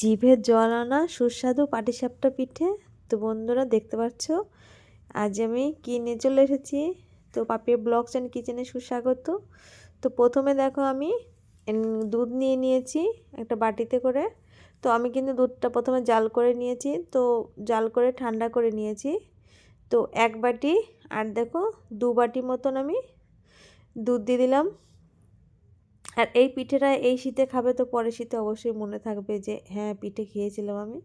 জিভে জল আনা সুস্বাদু পাটিসাপটা পিঠে। তো বন্ধুরা, দেখতে পাচ্ছ? আজ আমি কিনে চলে এসেছি। তো পাপির ব্লগস অ্যান্ড কিচেনে সুস্বাগত। তো প্রথমে দেখো আমি দুধ নিয়ে নিয়েছি একটা বাটিতে করে। তো আমি কিন্তু দুধটা প্রথমে জাল করে নিয়েছি। তো জাল করে ঠান্ডা করে নিয়েছি। তো এক বাটি, আর দেখো দু বাটি মতন আমি দুধ দিয়ে দিলাম। আর এই পিঠেটা এই শীতে খাবে তো পরে শীতে অবশ্যই মনে থাকবে যে হ্যাঁ পিঠে খেয়েছিলাম আমি।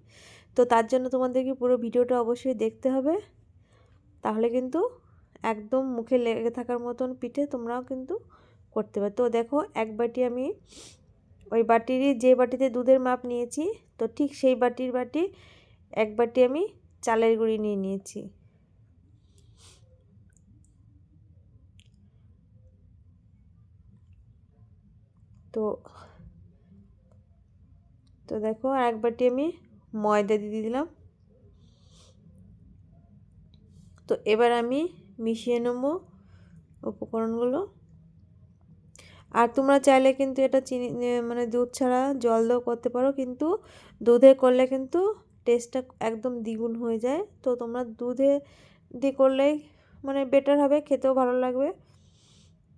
তো তার জন্য তোমাদেরকে পুরো ভিডিওটা অবশ্যই দেখতে হবে। তাহলে কিন্তু একদম মুখে লেগে থাকার মতন পিঠে তোমরাও কিন্তু করতে পারো। তো দেখো, এক বাটি আমি ওই বাটিরই যে বাটিতে দুধের মাপ নিয়েছি, তো ঠিক সেই বাটির বাটি এক বাটি আমি চালের গুঁড়ি নিয়ে নিয়েছি। তো তো দেখো আর এক বাটি আমি ময়দা দিয়ে দিলাম। তো এবার আমি মিশিয়ে নেব উপকরণগুলো। আর তোমরা চাইলে কিন্তু এটা চিনি মানে দুধ ছাড়া জল দিয়েও করতে পারো, কিন্তু দুধে করলে কিন্তু টেস্টটা একদম দ্বিগুণ হয়ে যায়। তো তোমরা দুধে দিয়ে করলেই মানে বেটার হবে, খেতেও ভালো লাগবে।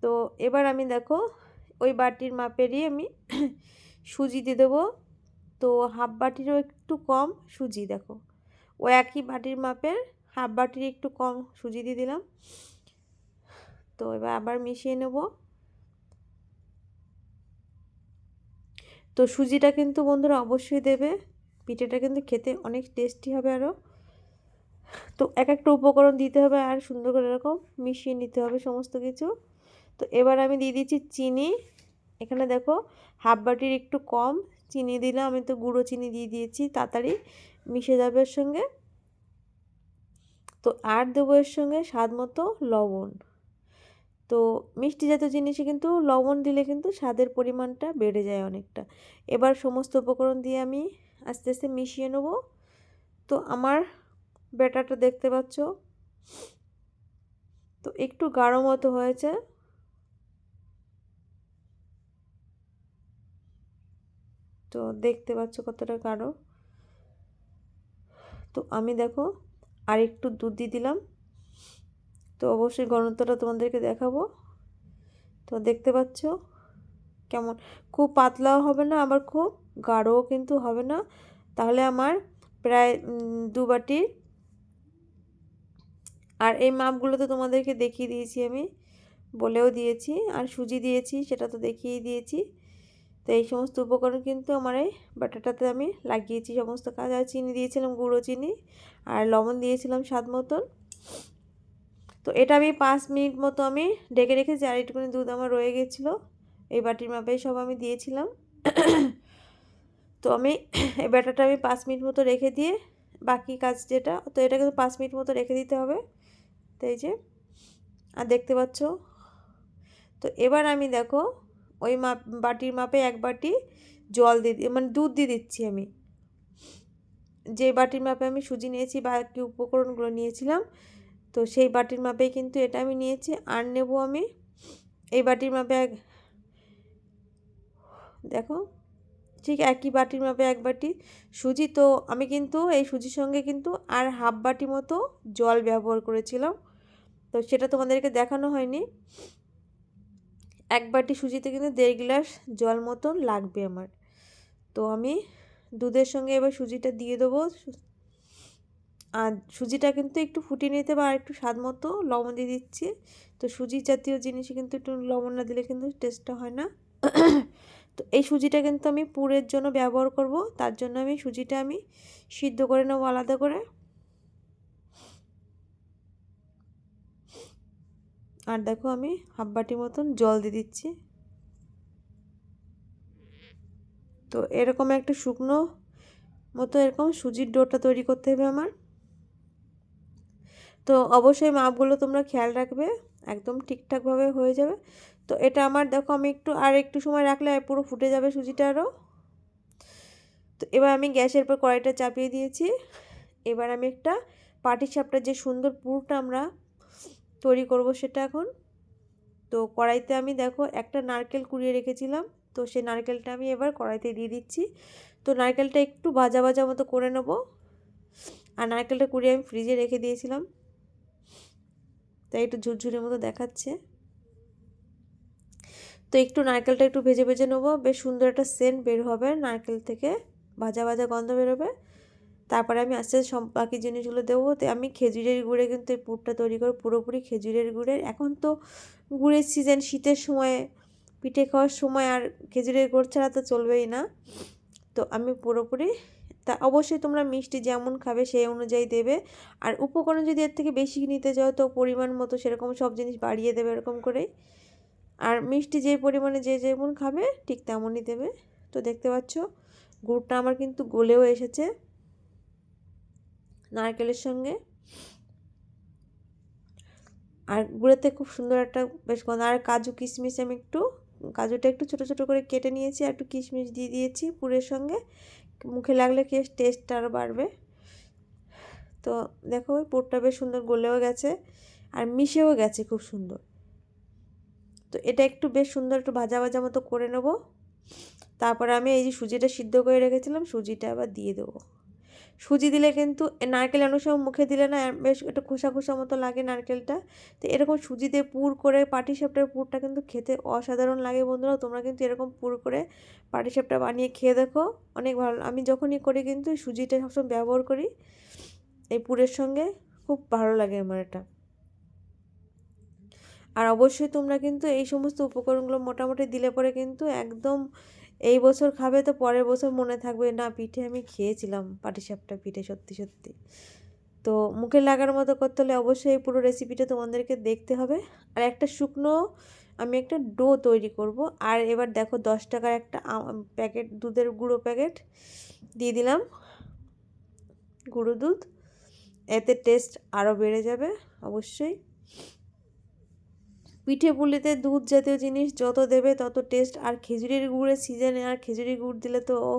তো এবার আমি দেখো ওই বাটির মাপেরই আমি সুজি দিয়ে দেবো। তো হাফ বাটিরও একটু কম সুজি দেখো। ও একই বাটির মাপের, হাফ বাটির একটু কম সুজি দিয়ে দিলাম। তো এবার আবার মিশিয়ে নেব। তো সুজিটা কিন্তু বন্ধুরা অবশ্যই দেবে। পিঠেটা কিন্তু খেতে অনেক টেস্টি হবে আরও তো এক একটা উপকরণ দিতে হবে আর সুন্দর করে এরকম মিশিয়ে নিতে হবে সমস্ত কিছু। তো এবার আমি দিয়ে দিচ্ছি চিনি। এখানে দেখো হাফ বাটির একটু কম চিনি দিলাম, আমি তো গুঁড়ো চিনি দিয়ে দিয়েছি, তাড়াতাড়ি মিশে যাবে এর সঙ্গে। তো আর দেবো এর সঙ্গে স্বাদ মতো লবণ। তো মিষ্টি জাতীয় জিনিসে কিন্তু লবণ দিলে কিন্তু স্বাদের পরিমাণটা বেড়ে যায় অনেকটা। এবার সমস্ত উপকরণ দিয়ে আমি আস্তে আস্তে মিশিয়ে নেব। তো আমার ব্যাটারটা দেখতে পাচ্ছ। তো একটু গাঢ় মতো হয়েছে। তো দেখতে পাচ্ছ কতটা গাঢ়। তো আমি দেখো আর একটু দুধ দিয়ে দিলাম। তো অবশ্যই ঘনত্বটা তোমাদেরকে দেখাবো। তো দেখতে পাচ্ছ কেমন, খুব পাতলাও হবে না, আবার খুব গাঢ়ও কিন্তু হবে না। তাহলে আমার প্রায় দু বাটির আর এই মাপগুলো তো তোমাদেরকে দেখিয়ে দিয়েছি আমি, বলেও দিয়েছি, আর সুজি দিয়েছি, সেটা তো দেখিয়েই দিয়েছি। তো এই সমস্ত উপকরণ কিন্তু আমার এই বাটাটাতে আমি লাগিয়েছি। সমস্ত কাজ আর চিনি দিয়েছিলাম, গুঁড়ো চিনি আর লবণ দিয়েছিলাম স্বাদ মতন। তো এটা আমি পাঁচ মিনিট মতো আমি ডেকে রেখেছি আর একটুখানি দুধ আমার রয়ে গেছিল। এই বাটির মাপে সব আমি দিয়েছিলাম। তো আমি এই ব্যাটারটা আমি পাঁচ মিনিট মতো রেখে দিয়ে বাকি কাজ যেটা, তো এটা কিন্তু পাঁচ মিনিট মতো রেখে দিতে হবে। তো এই যে, আর দেখতে পাচ্ছ? তো এবার আমি দেখো ওই মাপ, বাটির মাপে এক বাটি জল দিয়ে মানে দুধ দিয়ে দিচ্ছি আমি। যে বাটির মাপে আমি সুজি নিয়েছি বা কি উপকরণগুলো নিয়েছিলাম, তো সেই বাটির মাপেই কিন্তু এটা আমি নিয়েছি। আর নেব আমি এই বাটির মাপে এক, দেখো, ঠিক একই বাটির মাপে এক বাটি সুজি। তো আমি কিন্তু এই সুজির সঙ্গে কিন্তু আর হাফ বাটি মতো জল ব্যবহার করেছিলাম। তো সেটা তোমাদেরকে দেখানো হয়নি। এক বাটি সুজিতে কিন্তু দেড় গ্লাস জল মতন লাগবে আমার। তো আমি দুধের সঙ্গে এবার সুজিটা দিয়ে দেবো। আর সুজিটা কিন্তু একটু ফুটিয়ে নিতে বা একটু স্বাদ মতো লবণ দিয়ে দিচ্ছি। তো সুজি জাতীয় জিনিসে কিন্তু একটু লবণ না দিলে কিন্তু টেস্টটা হয় না। তো এই সুজিটা কিন্তু আমি পুরের জন্য ব্যবহার করব। তার জন্য আমি সুজিটা আমি সিদ্ধ করে নেব আলাদা করে। আর দেখো আমি হাফ বাটি মতন জল দিয়ে দিচ্ছি। তো এরকম একটা শুকনো মতো এরকম সুজির ডোটা তৈরি করতে হবে আমার। তো অবশ্যই মাপগুলো তোমরা খেয়াল রাখবে, একদম ঠিকঠাকভাবে হয়ে যাবে। তো এটা আমার দেখো আমি একটু আর একটু সময় রাখলে পুরো ফুটে যাবে সুজিটা আরও তো এবার আমি গ্যাসের পর কড়াইটা চাপিয়ে দিয়েছি। এবার আমি একটা পাটি সাপটা যে সুন্দর পুরটা আমরা তৈরি করব সেটা এখন। তো কড়াইতে আমি দেখো একটা নারকেল কুড়িয়ে রেখেছিলাম। তো সেই নারকেলটা আমি এবার কড়াইতে দিয়ে দিচ্ছি। তো নারকেলটা একটু ভাজা ভাজা মতো করে নেব। আর নারকেলটা কুড়িয়ে আমি ফ্রিজে রেখে দিয়েছিলাম। তাই একটু ঝুরঝুরের মতো দেখাচ্ছে। তো একটু নারকেলটা একটু ভেজে ভেজে নেব। বেশ সুন্দর একটা সেন্ট বের হবে নারকেল থেকে। ভাজা ভাজা গন্ধ বেরোবে। তারপরে আমি আস্তে আস্তে বাকি জিনিসগুলো দেবো। তো আমি খেজুরের গুড়ে কিন্তু এই পুরটা তৈরি করব পুরোপুরি খেজুরের গুড়ের এখন তো গুড়ের সিজন শীতের সময়, পিঠে খাওয়ার সময় আর খেজুরের গুড় ছাড়া তো চলবেই না। তো আমি পুরোপুরি, তা অবশ্যই তোমরা মিষ্টি যেমন খাবে সেই অনুযায়ী দেবে। আর উপকরণ যদি এর থেকে বেশি নিতে চাও তো পরিমাণ মতো সেরকম সব জিনিস বাড়িয়ে দেবে এরকম করেই আর মিষ্টি যে পরিমাণে যে যেমন খাবে ঠিক তেমনই দেবে। তো দেখতে পাচ্ছ, গুড়টা আমার কিন্তু গলেও এসেছে। নারকেলের সঙ্গে। আর গুঁড়োতে খুব সুন্দর একটা বেশ গন্ধ। আর কাজু কিশমিশ আমি একটু, কাজুটা একটু ছোট ছোট করে কেটে নিয়েছি আর একটু কিশমিশ দিয়ে দিয়েছি পুরের সঙ্গে। মুখে লাগলে কে টেস্ট আরও বাড়বে। তো দেখো ওই পুরটা বেশ সুন্দর গলেও গেছে আর মিশেও গেছে খুব সুন্দর। তো এটা একটু বেশ সুন্দর একটু ভাজা ভাজা মতো করে নেব। তারপরে আমি এই যে সুজিটা সিদ্ধ করে রেখেছিলাম, সুজিটা আবার দিয়ে দেবো। সুজি দিলে কিন্তু নারকেল অনেক সময় মুখে দিলে না বেশ একটু খোসা খোসা মতো লাগে নারকেলটা। তো এরকম সুজি দিয়ে পুর করে পাটি সাপটার পুরটা কিন্তু খেতে অসাধারণ লাগে বন্ধুরা। তোমরা কিন্তু এরকম পুর করে পাটি সাপটা বানিয়ে খেয়ে দেখো, অনেক ভালো আমি যখনই করি কিন্তু সুজিটা সবসময় ব্যবহার করি, এই পুরের সঙ্গে খুব ভালো লাগে আমার এটা। আর অবশ্যই তোমরা কিন্তু এই সমস্ত উপকরণগুলো মোটামুটি দিলে পরে কিন্তু একদম এই বছর খাবে তো পরের বছর মনে থাকবে, না পিঠে আমি খেয়েছিলাম পাটিসাপটা পিঠে সত্যি সত্যি। তো মুখে লাগার মতো করতে হলে অবশ্যই এই পুরো রেসিপিটা তোমাদেরকে দেখতে হবে। আর একটা শুকনো, আমি একটা ডো তৈরি করব। আর এবার দেখো দশ টাকার একটা প্যাকেট দুধের গুঁড়ো প্যাকেট দিয়ে দিলাম। গুঁড়ো দুধ, এতে টেস্ট আরও বেড়ে যাবে অবশ্যই। পিঠে পুলিতে দুধ জাতীয় জিনিস যত দেবে তত টেস্ট। আর খেজুরির গুড়ের সিজনে আর খেজুরির গুড় দিলে তো ও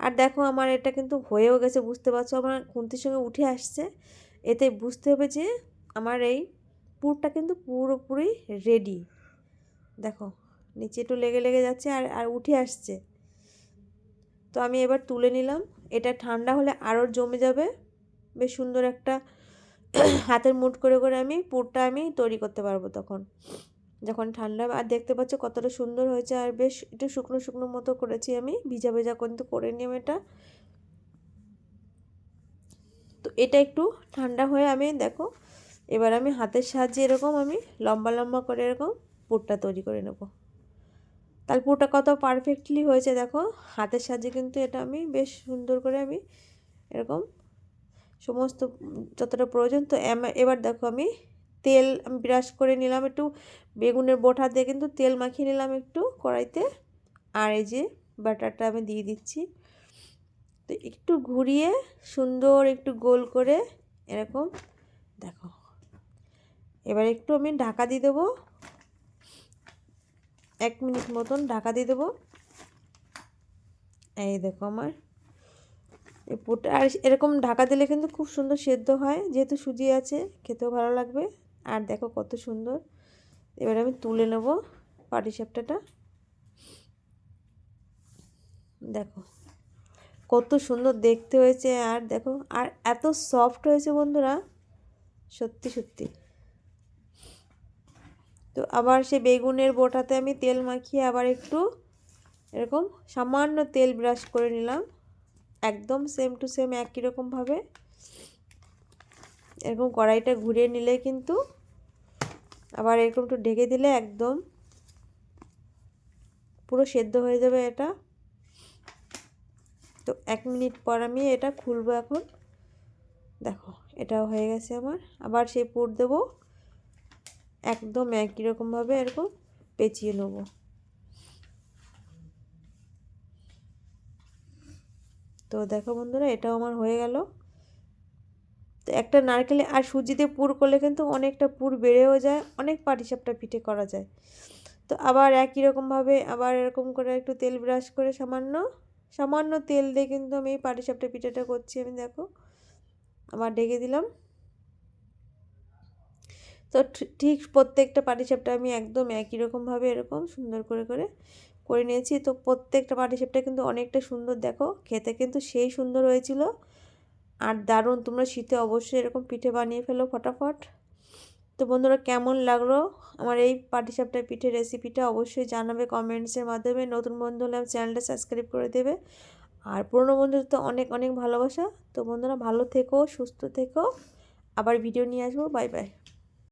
আর দেখো আমার এটা কিন্তু হয়েও গেছে, বুঝতে পারছ? আমার খুন্তির সঙ্গে উঠে আসছে। এতে বুঝতে হবে যে আমার এই পুরটা কিন্তু পুরোপুরি রেডি দেখো, নিচে একটু লেগে লেগে যাচ্ছে আর আর উঠে আসছে। তো আমি এবার তুলে নিলাম। এটা ঠান্ডা হলে আরও জমে যাবে। বেশ সুন্দর একটা হাতের মুঠ করে করে আমি পুরটা আমি তৈরি করতে পারব তখন। যখন ঠান্ডা, আর দেখতে পাচ্ছ কতটা সুন্দর হয়েছে, আর বেশ একটু শুকনো শুকনো মতো করেছি আমি, ভিজা, ভেজা কিন্তু করে নিলাম এটা। তো এটা একটু ঠান্ডা হয়ে আমি দেখো, এবার আমি হাতের সাহায্যে এরকম আমি লম্বা লম্বা করে এরকম পুরটা তৈরি করে নেব। তার পুরটা কত পারফেক্টলি হয়েছে দেখো, হাতের সাহায্যে কিন্তু এটা আমি বেশ সুন্দর করে আমি এরকম সমস্ত, যতটা প্রয়োজন, তো এবার দেখো আমি তেল আমি ব্রাশ করে নিলাম একটু, বেগুনের বোটা দিয়ে কিন্তু তেল মাখিয়ে নিলাম একটু কড়াইতে, আর এই যে বাটারটা আমি দিয়ে দিচ্ছি। তো একটু ঘুরিয়ে সুন্দর একটু গোল করে এরকম দেখো। এবার একটু আমি ঢাকা দিয়ে দেবো। এক মিনিট মতন ঢাকা দিয়ে দেবো। এই দেখো আমার পুরটা আর এরকম ঢাকা দিলে কিন্তু খুব সুন্দর সেদ্ধ হয়। যেহেতু সুজি আছে, খেতেও ভালো লাগবে। আর দেখো কত সুন্দর। এবার আমি তুলে নেব পাটিসাপটাটা দেখো কত সুন্দর দেখতে হয়েছে। আর দেখো, আর এত সফট হয়েছে বন্ধুরা। সত্যি সত্যি। তো আবার সে বেগুনের বোটাতে আমি তেল মাখিয়ে আবার একটু এরকম সামান্য তেল ব্রাশ করে নিলাম। একদম সেম টু সেম একই রকমভাবে এরকম কড়াইটা ঘুরিয়ে নিলে কিন্তু আবার এরকম একটু ঢেকে দিলে একদম পুরো সেদ্ধ হয়ে যাবে এটা। তো এক মিনিট পর আমি এটা খুলবো এখন। দেখো, এটাও হয়ে গেছে আমার। আবার সেই পুর দেবো। একদম একই রকমভাবে এরকম পেঁচিয়ে নেব। তো দেখো বন্ধুরা, এটাও আমার হয়ে গেল। তো একটা নারকেলে আর সুজিতে পুর করলে কিন্তু অনেকটা পুর বেড়েও যায়, অনেক পাটিসাপটা পিঠে করা যায়। তো আবার একই রকমভাবে আবার এরকম করে একটু তেল ব্রাশ করে সামান্য সামান্য তেল দিয়ে কিন্তু আমি এই পাটিসাপটা পিঠেটা করছি, আমি দেখো, আবার ডেকে দিলাম। তো ঠিক প্রত্যেকটা পাটিসাপটা আমি একদম একই রকমভাবে এরকম সুন্দর করে করে করে নিয়েছি। তো প্রত্যেকটা পাটিসাপটা কিন্তু অনেকটা সুন্দর। দেখো, খেতে কিন্তু সেই সুন্দর হয়েছিল। আর দারুণ, তোমরা শীতে অবশ্যই এরকম পিঠে বানিয়ে ফেলো ফটাফট। তো বন্ধুরা, কেমন লাগল আমার এই পাটিসাপটা পিঠে রেসিপিটা অবশ্যই জানাবে কমেন্টসের মাধ্যমে। নতুন বন্ধু হলে আমার চ্যানেলটা সাবস্ক্রাইব করে দেবে। আর পুরনো বন্ধুদের তো অনেক অনেক ভালোবাসা। তো বন্ধুরা, ভালো থেকো, সুস্থ থেকো। আবার ভিডিও নিয়ে আসব। Bye bye